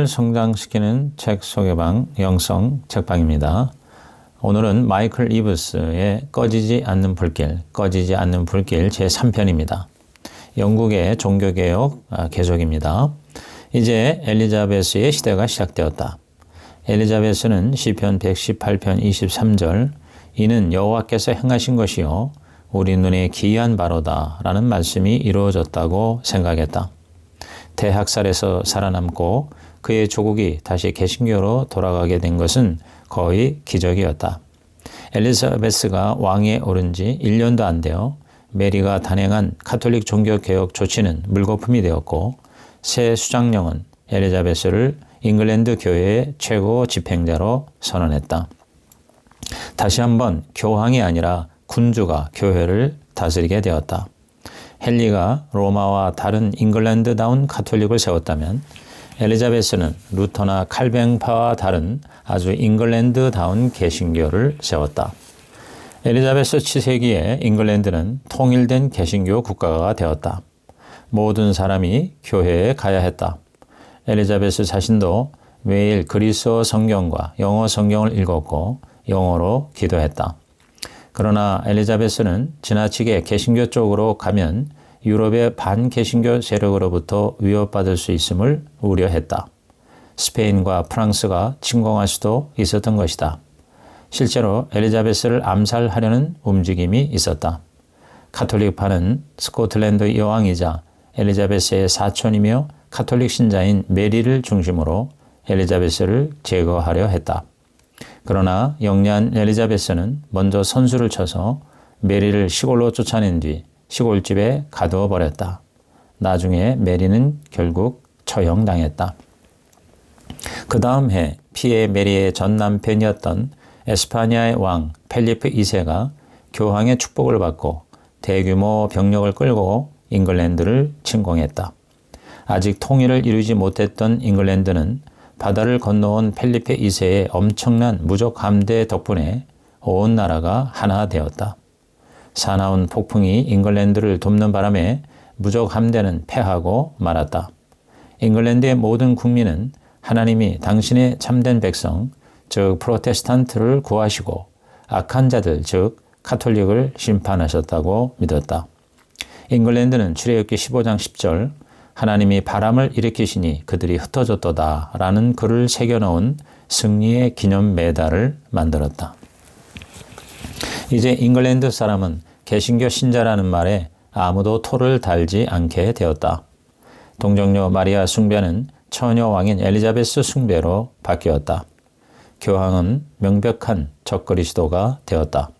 영혼을 성장시키는 책 소개방 영성 책방입니다. 오늘은 마이클 이브스의 꺼지지 않는 불길, 꺼지지 않는 불길 제3편입니다. 영국의 종교개혁 아, 계속입니다. 이제 엘리자베스의 시대가 시작되었다. 엘리자베스는 시편 118편 23절 이는 여호와께서 행하신 것이요 우리 눈에 기이한 바로다라는 말씀이 이루어졌다고 생각했다. 대학살에서 살아남고 그의 조국이 다시 개신교로 돌아가게 된 것은 거의 기적이었다. 엘리자베스가 왕에 오른 지 1년도 안 되어 메리가 단행한 카톨릭 종교개혁 조치는 물거품이 되었고 새 수장령은 엘리자베스를 잉글랜드 교회의 최고 집행자로 선언했다. 다시 한번 교황이 아니라 군주가 교회를 다스리게 되었다. 헨리가 로마와 다른 잉글랜드다운 카톨릭을 세웠다면 엘리자베스는 루터나 칼뱅파와 다른 아주 잉글랜드다운 개신교를 세웠다. 엘리자베스 7세기에 잉글랜드는 통일된 개신교 국가가 되었다. 모든 사람이 교회에 가야 했다. 엘리자베스 자신도 매일 그리스어 성경과 영어 성경을 읽었고 영어로 기도했다. 그러나 엘리자베스는 지나치게 개신교 쪽으로 가면 유럽의 반개신교 세력으로부터 위협받을 수 있음을 우려했다. 스페인과 프랑스가 침공할 수도 있었던 것이다. 실제로 엘리자베스를 암살하려는 움직임이 있었다. 카톨릭파는 스코틀랜드 여왕이자 엘리자베스의 사촌이며 카톨릭 신자인 메리를 중심으로 엘리자베스를 제거하려 했다. 그러나 영리한 엘리자베스는 먼저 선수를 쳐서 메리를 시골로 쫓아낸 뒤 시골집에 가두어 버렸다. 나중에 메리는 결국 처형당했다. 그 다음 해 피에 메리의 전 남편이었던 에스파니아의 왕 펠리프 2세가 교황의 축복을 받고 대규모 병력을 끌고 잉글랜드를 침공했다. 아직 통일을 이루지 못했던 잉글랜드는 바다를 건너온 펠리페 2세의 엄청난 무적 함대 덕분에 온 나라가 하나 되었다. 사나운 폭풍이 잉글랜드를 돕는 바람에 무적 함대는 패하고 말았다. 잉글랜드의 모든 국민은 하나님이 당신의 참된 백성, 즉 프로테스탄트를 구하시고 악한 자들, 즉 카톨릭을 심판하셨다고 믿었다. 잉글랜드는 출애굽기 15장 10절 하나님이 바람을 일으키시니 그들이 흩어졌도다 라는 글을 새겨놓은 승리의 기념 메달을 만들었다. 이제 잉글랜드 사람은 개신교 신자라는 말에 아무도 토를 달지 않게 되었다. 동정녀 마리아 숭배는 처녀 왕인 엘리자베스 숭배로 바뀌었다. 교황은 명백한 적그리스도가 되었다.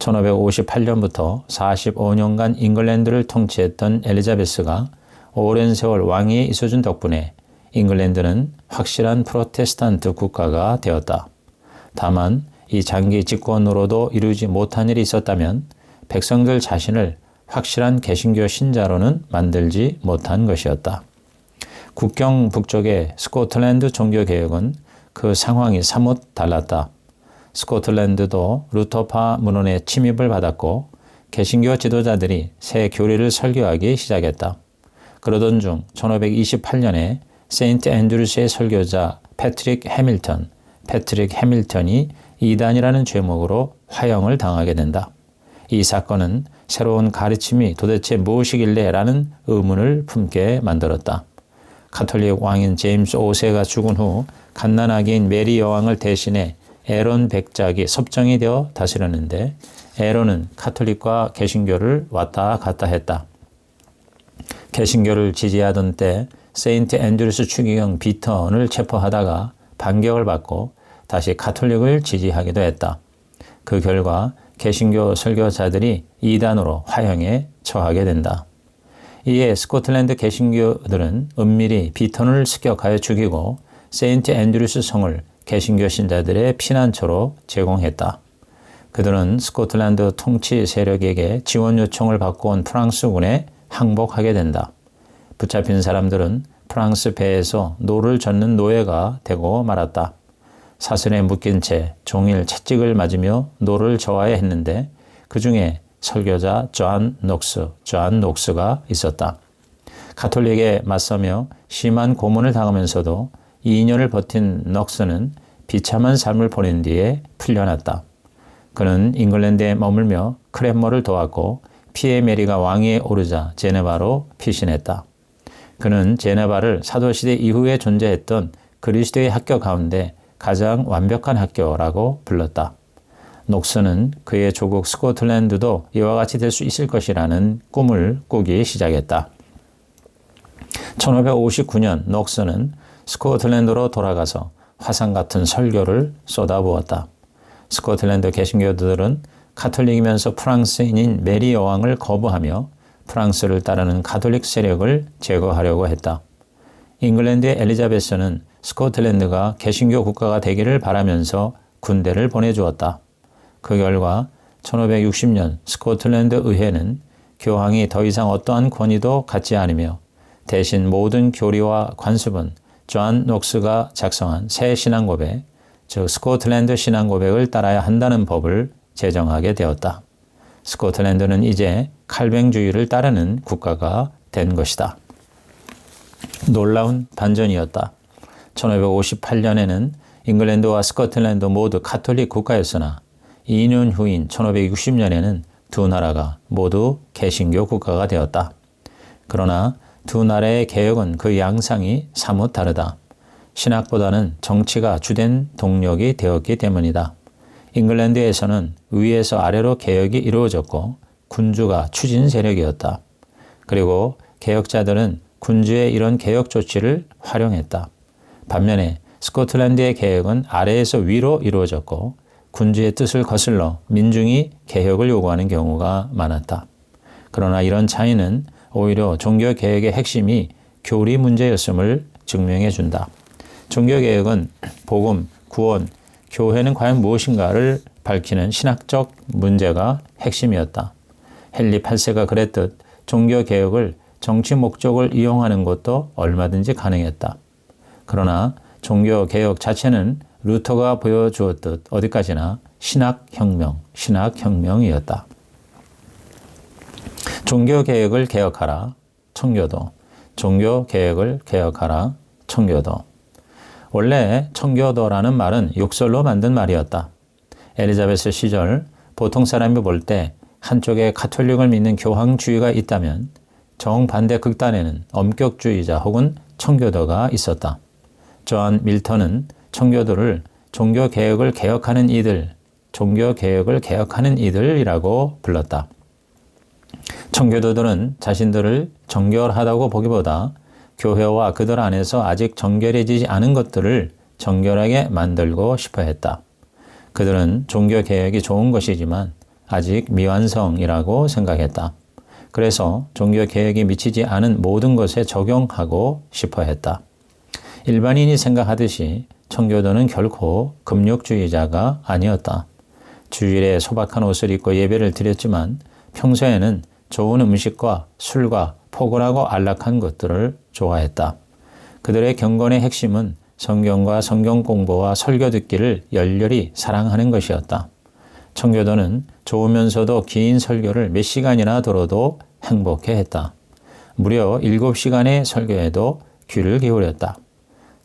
1558년부터 45년간 잉글랜드를 통치했던 엘리자베스가 오랜 세월 왕위에 있어준 덕분에 잉글랜드는 확실한 프로테스탄트 국가가 되었다. 다만 이 장기 집권으로도 이루지 못한 일이 있었다면 백성들 자신을 확실한 개신교 신자로는 만들지 못한 것이었다. 국경 북쪽의 스코틀랜드 종교개혁은 그 상황이 사뭇 달랐다. 스코틀랜드도 루터파 문헌의 침입을 받았고 개신교 지도자들이 새 교리를 설교하기 시작했다. 그러던 중 1528년에 세인트 앤드루스의 설교자 패트릭 해밀턴, 패트릭 해밀턴이 이단이라는 죄목으로 화형을 당하게 된다. 이 사건은 새로운 가르침이 도대체 무엇이길래 라는 의문을 품게 만들었다. 카톨릭 왕인 제임스 5세가 죽은 후 갓난아기인 메리 여왕을 대신해 에론 백작이 섭정이 되어 다스렸는데 에론은 카톨릭과 개신교를 왔다 갔다 했다. 개신교를 지지하던 때 세인트 앤드루스 추기경 비턴을 체포하다가 반격을 받고 다시 카톨릭을 지지하기도 했다. 그 결과 개신교 설교자들이 이단으로 화형에 처하게 된다. 이에 스코틀랜드 개신교들은 은밀히 비턴을 습격하여 죽이고 세인트 앤드루스 성을 개신교 신자들의 피난처로 제공했다. 그들은 스코틀랜드 통치 세력에게 지원 요청을 받고 온 프랑스군에 항복하게 된다. 붙잡힌 사람들은 프랑스 배에서 노를 젓는 노예가 되고 말았다. 사슬에 묶인 채 종일 채찍을 맞으며 노를 저어야 했는데 그 중에 설교자 존 녹스, 존 녹스가 있었다. 가톨릭에 맞서며 심한 고문을 당하면서도 2년을 버틴 넉스는 비참한 삶을 보낸 뒤에 풀려났다. 그는 잉글랜드에 머물며 크렘머를 도왔고 피에 메리가 왕위에 오르자 제네바로 피신했다. 그는 제네바를 사도시대 이후에 존재했던 그리스도의 학교 가운데 가장 완벽한 학교라고 불렀다. 녹스는 그의 조국 스코틀랜드도 이와 같이 될 수 있을 것이라는 꿈을 꾸기 시작했다. 1559년 녹스는 스코틀랜드로 돌아가서 화상 같은 설교를 쏟아부었다. 스코틀랜드 개신교들은 카톨릭이면서 프랑스인인 메리 여왕을 거부하며 프랑스를 따르는 가톨릭 세력을 제거하려고 했다. 잉글랜드의 엘리자베스는 스코틀랜드가 개신교 국가가 되기를 바라면서 군대를 보내주었다. 그 결과 1560년 스코틀랜드 의회는 교황이 더 이상 어떠한 권위도 갖지 않으며 대신 모든 교리와 관습은 존 녹스가 작성한 새 신앙고백, 즉 스코틀랜드 신앙고백을 따라야 한다는 법을 제정하게 되었다. 스코틀랜드는 이제 칼뱅주의를 따르는 국가가 된 것이다. 놀라운 반전이었다. 1558년에는 잉글랜드와 스코틀랜드 모두 카톨릭 국가였으나 2년 후인 1560년에는 두 나라가 모두 개신교 국가가 되었다. 그러나 두 나라의 개혁은 그 양상이 사뭇 다르다. 신학보다는 정치가 주된 동력이 되었기 때문이다. 잉글랜드에서는 위에서 아래로 개혁이 이루어졌고 군주가 추진 세력이었다. 그리고 개혁자들은 군주의 이런 개혁 조치를 활용했다. 반면에 스코틀랜드의 개혁은 아래에서 위로 이루어졌고 군주의 뜻을 거슬러 민중이 개혁을 요구하는 경우가 많았다. 그러나 이런 차이는 오히려 종교 개혁의 핵심이 교리 문제였음을 증명해 준다. 종교 개혁은 복음, 구원, 교회는 과연 무엇인가를 밝히는 신학적 문제가 핵심이었다. 헨리 8세가 그랬듯 종교 개혁을 정치 목적을 이용하는 것도 얼마든지 가능했다. 그러나 종교 개혁 자체는 루터가 보여주었듯 어디까지나 신학혁명, 신학혁명이었다. 종교개혁을 개혁하라, 청교도. 종교개혁을 개혁하라, 청교도. 원래 청교도라는 말은 욕설로 만든 말이었다. 엘리자베스 시절 보통 사람이 볼 때 한쪽에 카톨릭을 믿는 교황주의가 있다면 정반대 극단에는 엄격주의자 혹은 청교도가 있었다. 존 밀턴은 청교도를 종교 개혁을 개혁하는 이들, 종교 개혁을 개혁하는 이들이라고 불렀다. 청교도들은 자신들을 정결하다고 보기보다 교회와 그들 안에서 아직 정결해지지 않은 것들을 정결하게 만들고 싶어 했다. 그들은 종교 개혁이 좋은 것이지만 아직 미완성이라고 생각했다. 그래서 종교 개혁이 미치지 않은 모든 것에 적용하고 싶어 했다. 일반인이 생각하듯이 청교도는 결코 금욕주의자가 아니었다. 주일에 소박한 옷을 입고 예배를 드렸지만 평소에는 좋은 음식과 술과 포근하고 안락한 것들을 좋아했다. 그들의 경건의 핵심은 성경과 성경 공부와 설교 듣기를 열렬히 사랑하는 것이었다. 청교도는 좋으면서도 긴 설교를 몇 시간이나 들어도 행복해 했다. 무려 7시간의 설교에도 귀를 기울였다.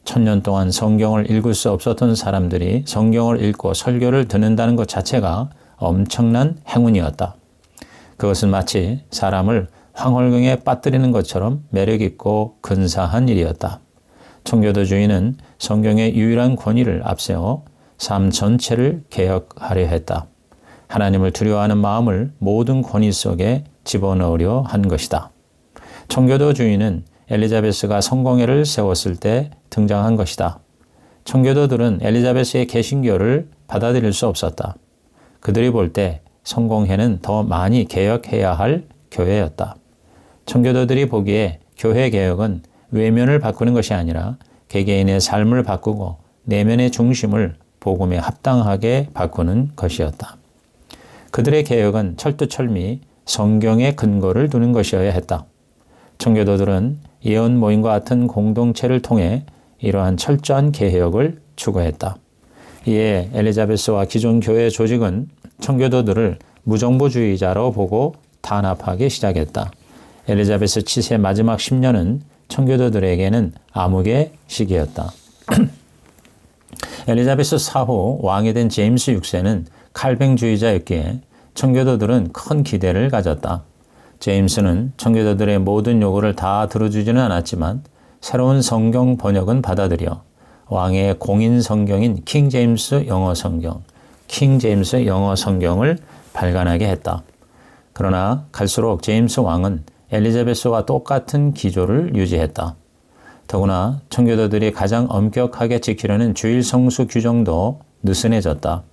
천년 동안 성경을 읽을 수 없었던 사람들이 성경을 읽고 설교를 듣는다는 것 자체가 엄청난 행운이었다. 그것은 마치 사람을 황홀경에 빠뜨리는 것처럼 매력있고 근사한 일이었다. 청교도 주인은 성경의 유일한 권위를 앞세워 삶 전체를 개혁하려 했다. 하나님을 두려워하는 마음을 모든 권위 속에 집어넣으려 한 것이다. 청교도 주인은 엘리자베스가 성공회를 세웠을 때 등장한 것이다. 청교도들은 엘리자베스의 개신교를 받아들일 수 없었다. 그들이 볼 때 성공회는 더 많이 개혁해야 할 교회였다. 청교도들이 보기에 교회 개혁은 외면을 바꾸는 것이 아니라 개개인의 삶을 바꾸고 내면의 중심을 복음에 합당하게 바꾸는 것이었다. 그들의 개혁은 철두철미 성경의 근거를 두는 것이어야 했다. 청교도들은 예언 모임과 같은 공동체를 통해 이러한 철저한 개혁을 추구했다. 이에 엘리자베스와 기존 교회 조직은 청교도들을 무정부주의자로 보고 탄압하기 시작했다. 엘리자베스 7세 마지막 10년은 청교도들에게는 암흑의 시기였다. 엘리자베스 4호 왕이 된 제임스 6세는 칼뱅주의자였기에 청교도들은 큰 기대를 가졌다. 제임스는 청교도들의 모든 요구를 다 들어주지는 않았지만 새로운 성경 번역은 받아들여 왕의 공인 성경인 킹 제임스 영어 성경, 킹 제임스 영어 성경을 발간하게 했다. 그러나 갈수록 제임스 왕은 엘리자베스와 똑같은 기조를 유지했다. 더구나 청교도들이 가장 엄격하게 지키려는 주일 성수 규정도 느슨해졌다.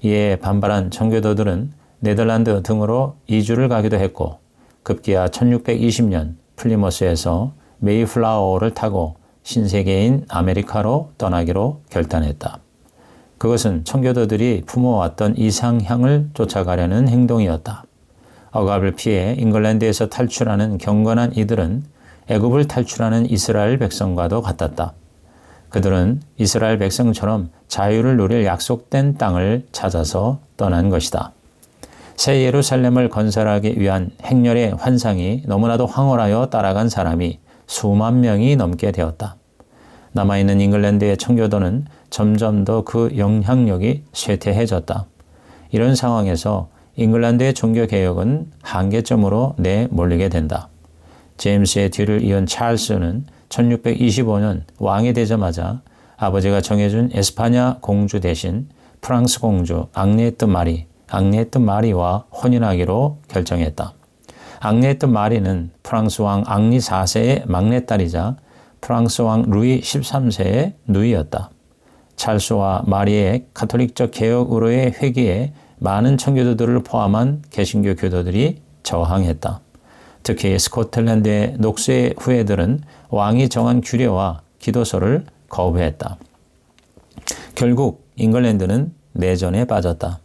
이에 반발한 청교도들은 네덜란드 등으로 이주를 가기도 했고 급기야 1620년 플리머스에서 메이플라워를 타고 신세계인 아메리카로 떠나기로 결단했다. 그것은 청교도들이 품어왔던 이상향을 쫓아가려는 행동이었다. 억압을 피해 잉글랜드에서 탈출하는 경건한 이들은 애굽을 탈출하는 이스라엘 백성과도 같았다. 그들은 이스라엘 백성처럼 자유를 누릴 약속된 땅을 찾아서 떠난 것이다. 새 예루살렘을 건설하기 위한 행렬의 환상이 너무나도 황홀하여 따라간 사람이 수만 명이 넘게 되었다. 남아있는 잉글랜드의 청교도는 점점 더 그 영향력이 쇠퇴해졌다. 이런 상황에서 잉글랜드의 종교개혁은 한계점으로 내몰리게 된다. 제임스의 뒤를 이은 찰스는 1625년 왕이 되자마자 아버지가 정해준 에스파냐 공주 대신 프랑스 공주 앙리에트 마리, 앙리에트 마리와 혼인하기로 결정했다. 앙리에트 마리는 프랑스 왕 앙리 4세의 막내딸이자 프랑스 왕 루이 13세의 누이였다. 찰스와 마리의 카톨릭적 개혁으로의 회기에 많은 청교도들을 포함한 개신교 교도들이 저항했다. 특히 스코틀랜드의 녹세 후예들은 왕이 정한 규례와 기도서를 거부했다. 결국 잉글랜드는 내전에 빠졌다.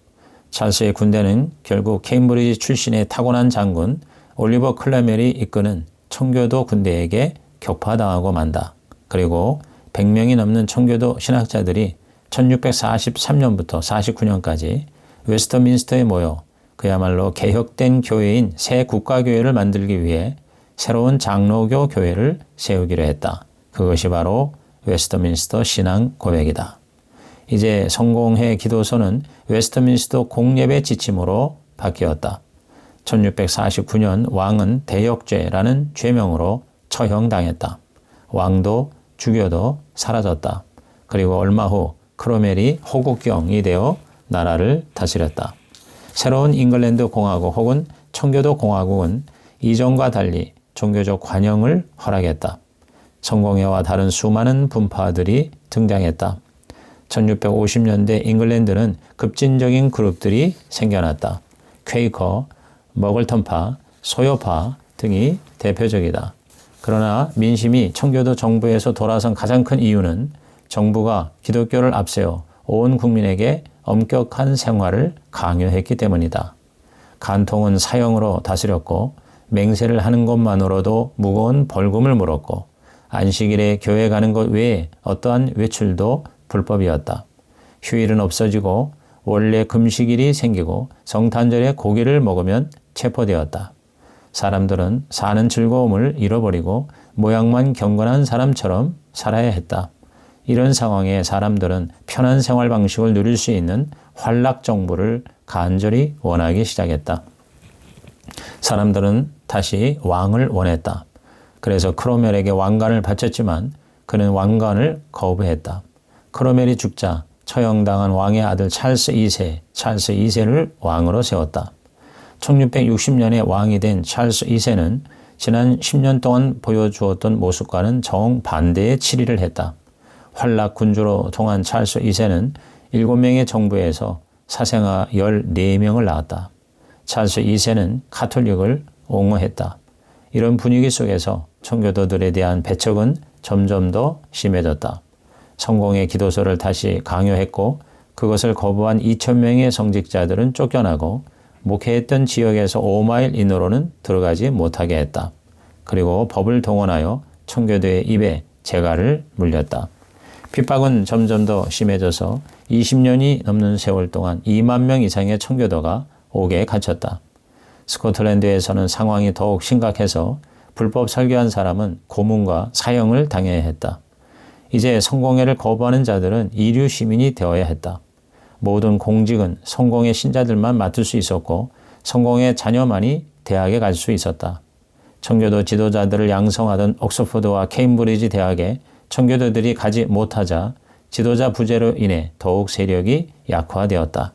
찰스의 군대는 결국 케임브리지 출신의 타고난 장군 올리버 클레멜이 이끄는 청교도 군대에게 격파당하고 만다. 그리고 100명이 넘는 청교도 신학자들이 1643년부터 49년까지 웨스터민스터에 모여 그야말로 개혁된 교회인 새 국가교회를 만들기 위해 새로운 장로교 교회를 세우기로 했다. 그것이 바로 웨스터민스터 신앙 고백이다. 이제 성공회 기도서는 웨스터민스터 공예배 지침으로 바뀌었다. 1649년 왕은 대역죄라는 죄명으로 처형당했다. 왕도 주교도 사라졌다. 그리고 얼마 후 크로멜이 호국경이 되어 나라를 다스렸다. 새로운 잉글랜드 공화국 혹은 청교도 공화국은 이전과 달리 종교적 관영을 허락했다. 성공회와 다른 수많은 분파들이 등장했다. 1650년대 잉글랜드는 급진적인 그룹들이 생겨났다. 퀘이커, 머글턴파, 소요파 등이 대표적이다. 그러나 민심이 청교도 정부에서 돌아선 가장 큰 이유는 정부가 기독교를 앞세워 온 국민에게 엄격한 생활을 강요했기 때문이다. 간통은 사형으로 다스렸고 맹세를 하는 것만으로도 무거운 벌금을 물었고 안식일에 교회 가는 것 외에 어떠한 외출도 불법이었다. 휴일은 없어지고 원래 금식일이 생기고 성탄절에 고기를 먹으면 체포되었다. 사람들은 사는 즐거움을 잃어버리고 모양만 경건한 사람처럼 살아야 했다. 이런 상황에 사람들은 편한 생활 방식을 누릴 수 있는 환락 정부를 간절히 원하기 시작했다. 사람들은 다시 왕을 원했다. 그래서 크로멜에게 왕관을 바쳤지만 그는 왕관을 거부했다. 크로멜이 죽자 처형당한 왕의 아들 찰스 2세, 찰스 2세를 왕으로 세웠다. 1660년에 왕이 된 찰스 2세는 지난 10년 동안 보여주었던 모습과는 정반대의 치리를 했다. 활락 군주로 통한 찰스 2세는 7명의 정부에서 사생아 14명을 낳았다. 찰스 2세는 카톨릭을 옹호했다. 이런 분위기 속에서 청교도들에 대한 배척은 점점 더 심해졌다. 성공의 기도서를 다시 강요했고 그것을 거부한 2천명의 성직자들은 쫓겨나고 목회했던 지역에서 5마일 이내로는 들어가지 못하게 했다. 그리고 법을 동원하여 청교도의 입에 재갈을 물렸다. 핍박은 점점 더 심해져서 20년이 넘는 세월 동안 2만 명 이상의 청교도가 옥에 갇혔다. 스코틀랜드에서는 상황이 더욱 심각해서 불법 설교한 사람은 고문과 사형을 당해야 했다. 이제 성공회를 거부하는 자들은 이류 시민이 되어야 했다. 모든 공직은 성공의 신자들만 맡을 수 있었고 성공의 자녀만이 대학에 갈 수 있었다. 청교도 지도자들을 양성하던 옥스퍼드와 케임브리지 대학에 청교도들이 가지 못하자 지도자 부재로 인해 더욱 세력이 약화되었다.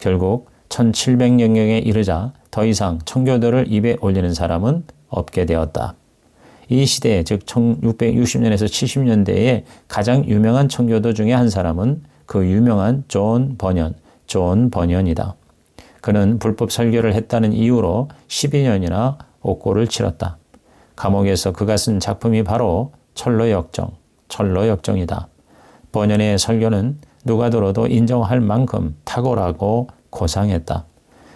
결국 1700년경에 이르자 더 이상 청교도를 입에 올리는 사람은 없게 되었다. 이 시대, 즉 1660년에서 70년대에 가장 유명한 청교도 중에 한 사람은 그 유명한 존 버년, 존 버년이다. 그는 불법 설교를 했다는 이유로 12년이나 옥고를 치렀다. 감옥에서 그가 쓴 작품이 바로 철로 역정, 철로 역정이다. 번연의 설교는 누가 들어도 인정할 만큼 탁월하고 고상했다.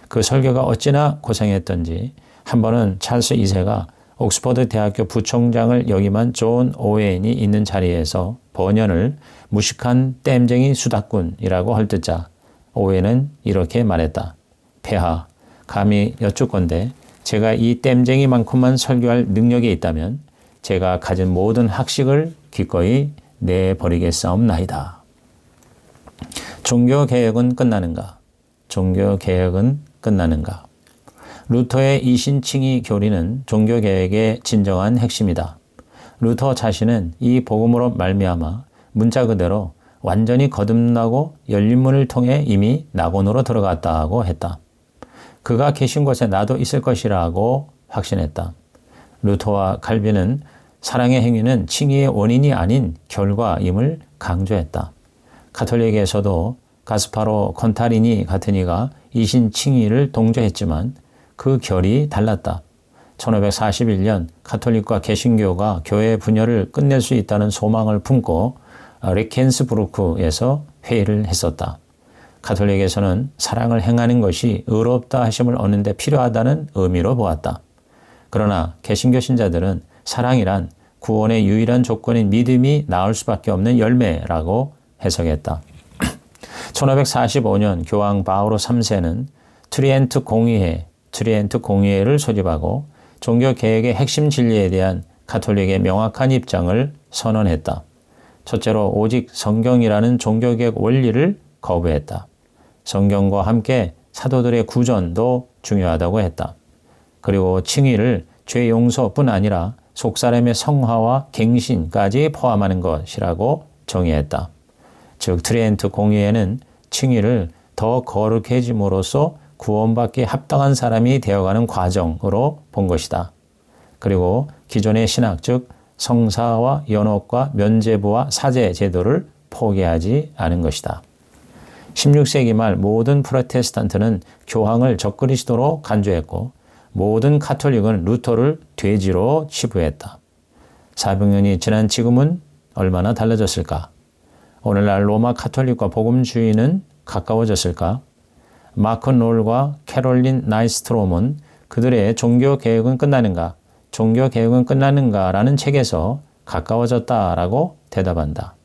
그 설교가 어찌나 고상했던지 한 번은 찰스 2세가 옥스퍼드 대학교 부총장을 역임한 존 오웬이 있는 자리에서 번연을 무식한 땜쟁이 수다꾼이라고 헐뜯자 오웬은 이렇게 말했다. 폐하, 감히 여쭙건대 제가 이 땜쟁이만큼만 설교할 능력이 있다면 제가 가진 모든 학식을 기꺼이 내버리겠사옵나이다. 종교개혁은 끝나는가? 종교개혁은 끝나는가? 루터의 이 신칭의 교리는 종교개혁의 진정한 핵심이다. 루터 자신은 이 복음으로 말미암아 문자 그대로 완전히 거듭나고 열린 문을 통해 이미 낙원으로 들어갔다고 했다. 그가 계신 곳에 나도 있을 것이라고 확신했다. 루터와 칼빈은 사랑의 행위는 칭의의 원인이 아닌 결과임을 강조했다. 가톨릭에서도 가스파로 컨타리니 같은 이가 이신 칭의를 동조했지만 그 결이 달랐다. 1541년 가톨릭과 개신교가 교회 분열을 끝낼 수 있다는 소망을 품고 레켄스부르크에서 회의를 했었다. 가톨릭에서는 사랑을 행하는 것이 의롭다 하심을 얻는데 필요하다는 의미로 보았다. 그러나 개신교 신자들은 사랑이란 구원의 유일한 조건인 믿음이 나올 수밖에 없는 열매라고 해석했다. 1545년 교황 바오로 3세는 트리엔트 공의회, 트리엔트 공의회를 소집하고 종교 개혁의 핵심 진리에 대한 가톨릭의 명확한 입장을 선언했다. 첫째로 오직 성경이라는 종교 개혁 원리를 거부했다. 성경과 함께 사도들의 구전도 중요하다고 했다. 그리고 칭의를 죄 용서뿐 아니라 속사람의 성화와 갱신까지 포함하는 것이라고 정의했다. 즉 트리엔트 공의회는 칭의를 더 거룩해짐으로써 구원받기 합당한 사람이 되어가는 과정으로 본 것이다. 그리고 기존의 신학 즉 성사와 연옥과 면제부와 사제 제도를 포기하지 않은 것이다. 16세기 말 모든 프로테스탄트는 교황을 적그리스도로 간주했고 모든 카톨릭은 루터를 돼지로 치부했다. 400년이 지난 지금은 얼마나 달라졌을까? 오늘날 로마 카톨릭과 복음주의는 가까워졌을까? 마크 롤과 캐롤린 나이스트롬은 그들의 종교 개혁은 끝나는가, 종교 개혁은 끝나는가 라는 책에서 가까워졌다라고 대답한다.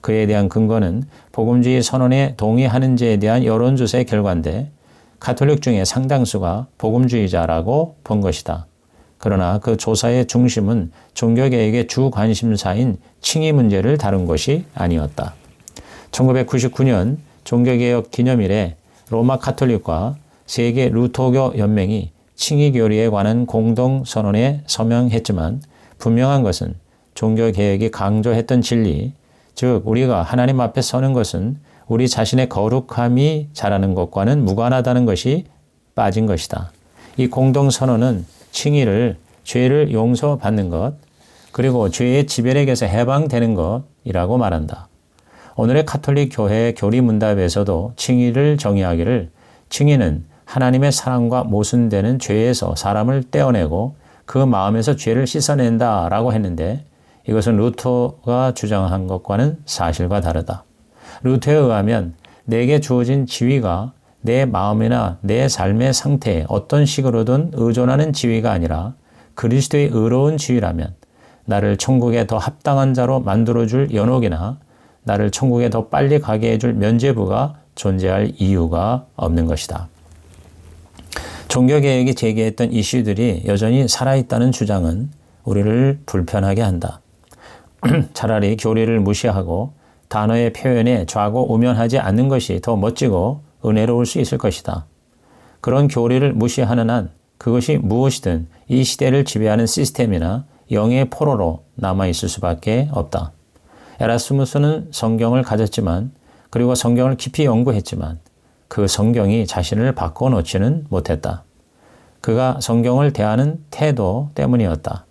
그에 대한 근거는 복음주의 선언에 동의하는지에 대한 여론조사의 결과인데 가톨릭 중에 상당수가 복음주의자라고 본 것이다. 그러나 그 조사의 중심은 종교개혁의 주 관심사인 칭의 문제를 다룬 것이 아니었다. 1999년 종교개혁 기념일에 로마 카톨릭과 세계 루터교 연맹이 칭의 교리에 관한 공동 선언에 서명했지만 분명한 것은 종교 개혁이 강조했던 진리, 즉 우리가 하나님 앞에 서는 것은 우리 자신의 거룩함이 자라는 것과는 무관하다는 것이 빠진 것이다. 이 공동 선언은 칭의를 죄를 용서받는 것, 그리고 죄의 지배력에서 해방되는 것이라고 말한다. 오늘의 카톨릭 교회 교리 문답에서도 칭의를 정의하기를 칭의는 하나님의 사랑과 모순되는 죄에서 사람을 떼어내고 그 마음에서 죄를 씻어낸다 라고 했는데 이것은 루터가 주장한 것과는 사실과 다르다. 루터에 의하면 내게 주어진 지위가 내 마음이나 내 삶의 상태에 어떤 식으로든 의존하는 지위가 아니라 그리스도의 의로운 지위라면 나를 천국에 더 합당한 자로 만들어줄 연옥이나 나를 천국에 더 빨리 가게 해줄 면죄부가 존재할 이유가 없는 것이다. 종교개혁이 제기했던 이슈들이 여전히 살아있다는 주장은 우리를 불편하게 한다. 차라리 교리를 무시하고 단어의 표현에 좌고 우면하지 않는 것이 더 멋지고 은혜로울 수 있을 것이다. 그런 교리를 무시하는 한 그것이 무엇이든 이 시대를 지배하는 시스템이나 영의 포로로 남아있을 수밖에 없다. 에라스무스는 성경을 가졌지만 그리고 성경을 깊이 연구했지만 그 성경이 자신을 바꿔놓지는 못했다. 그가 성경을 대하는 태도 때문이었다.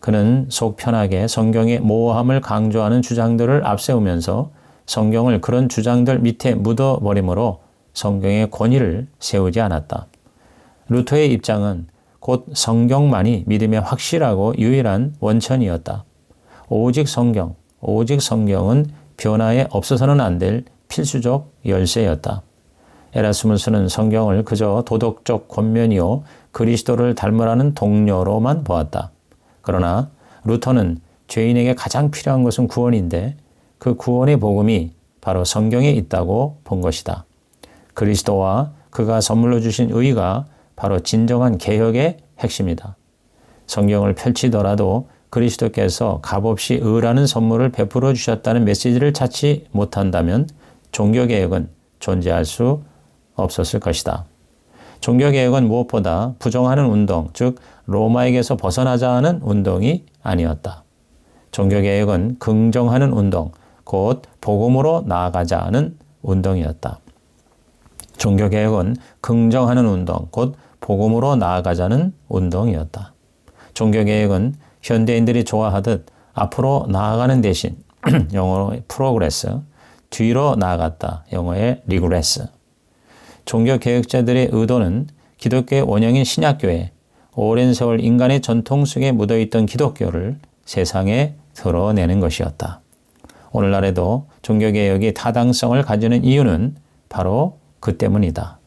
그는 속 편하게 성경의 모호함을 강조하는 주장들을 앞세우면서 성경을 그런 주장들 밑에 묻어버림으로 성경의 권위를 세우지 않았다. 루터의 입장은 곧 성경만이 믿음의 확실하고 유일한 원천이었다. 오직 성경, 오직 성경은 변화에 없어서는 안 될 필수적 열쇠였다. 에라스무스는 성경을 그저 도덕적 권면이요 그리스도를 닮으라는 동료로만 보았다. 그러나 루터는 죄인에게 가장 필요한 것은 구원인데 그 구원의 복음이 바로 성경에 있다고 본 것이다. 그리스도와 그가 선물로 주신 의가 바로 진정한 개혁의 핵심이다. 성경을 펼치더라도 그리스도께서 값없이 의라는 선물을 베풀어 주셨다는 메시지를 찾지 못한다면 종교개혁은 존재할 수 없었을 것이다. 종교개혁은 무엇보다 부정하는 운동, 즉 로마에게서 벗어나자는 운동이 아니었다. 종교개혁은 긍정하는 운동, 곧 복음으로 나아가자는 운동이었다. 종교개혁은 긍정하는 운동, 곧 복음으로 나아가자는 운동이었다. 종교개혁은 현대인들이 좋아하듯 앞으로 나아가는 대신 영어로 프로그레스, 뒤로 나아갔다. 영어의 리그레스. 종교 개혁자들의 의도는 기독교의 원형인 신약교회, 오랜 세월 인간의 전통 속에 묻어있던 기독교를 세상에 드러내는 것이었다. 오늘날에도 종교개혁이 타당성을 가지는 이유는 바로 그 때문이다.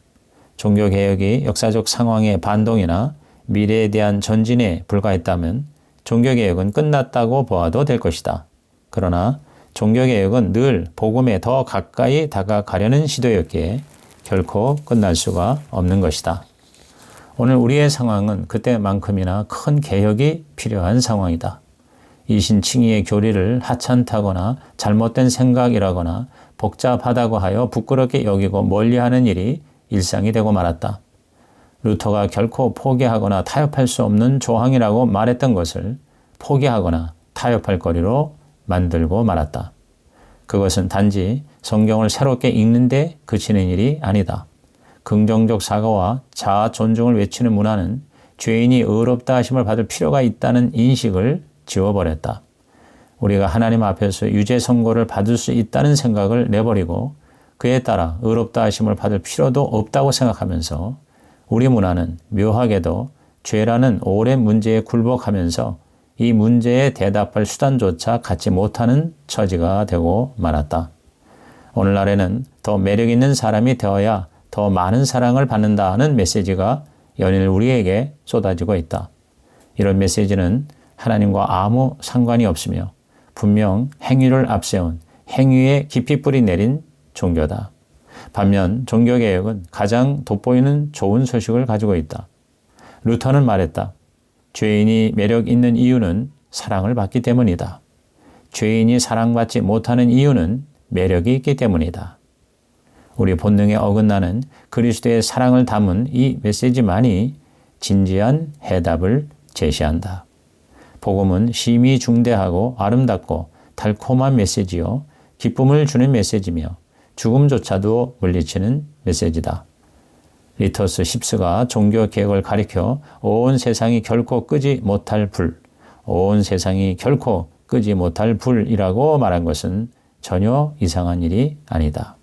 종교개혁이 역사적 상황의 반동이나 미래에 대한 전진에 불과했다면 종교개혁은 끝났다고 보아도 될 것이다. 그러나 종교개혁은 늘 복음에 더 가까이 다가가려는 시도였기에 결코 끝날 수가 없는 것이다. 오늘 우리의 상황은 그때만큼이나 큰 개혁이 필요한 상황이다. 이신칭의의 교리를 하찮다거나 잘못된 생각이라거나 복잡하다고 하여 부끄럽게 여기고 멀리하는 일이 일상이 되고 말았다. 루터가 결코 포기하거나 타협할 수 없는 조항이라고 말했던 것을 포기하거나 타협할 거리로 만들고 말았다. 그것은 단지 성경을 새롭게 읽는데 그치는 일이 아니다. 긍정적 사과와 자아 존중을 외치는 문화는 죄인이 의롭다 하심을 받을 필요가 있다는 인식을 지워버렸다. 우리가 하나님 앞에서 유죄 선고를 받을 수 있다는 생각을 내버리고 그에 따라 의롭다 하심을 받을 필요도 없다고 생각하면서 우리 문화는 묘하게도 죄라는 오랜 문제에 굴복하면서 이 문제에 대답할 수단조차 갖지 못하는 처지가 되고 말았다. 오늘날에는 더 매력 있는 사람이 되어야 더 많은 사랑을 받는다는 메시지가 연일 우리에게 쏟아지고 있다. 이런 메시지는 하나님과 아무 상관이 없으며 분명 행위를 앞세운 행위에 깊이 뿌리 내린 종교다. 반면 종교개혁은 가장 돋보이는 좋은 소식을 가지고 있다. 루터는 말했다. 죄인이 매력 있는 이유는 사랑을 받기 때문이다. 죄인이 사랑받지 못하는 이유는 매력이 있기 때문이다. 우리 본능에 어긋나는 그리스도의 사랑을 담은 이 메시지만이 진지한 해답을 제시한다. 복음은 심히 중대하고 아름답고 달콤한 메시지요. 기쁨을 주는 메시지며 죽음조차도 물리치는 메시지다. 리터스 10스가 종교 개혁을 가리켜 온 세상이 결코 끄지 못할 불, 온 세상이 결코 끄지 못할 불이라고 말한 것은 전혀 이상한 일이 아니다.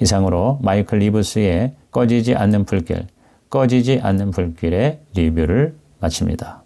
이상으로 마이클 리브스의 꺼지지 않는 불길, 꺼지지 않는 불길의 리뷰를 마칩니다.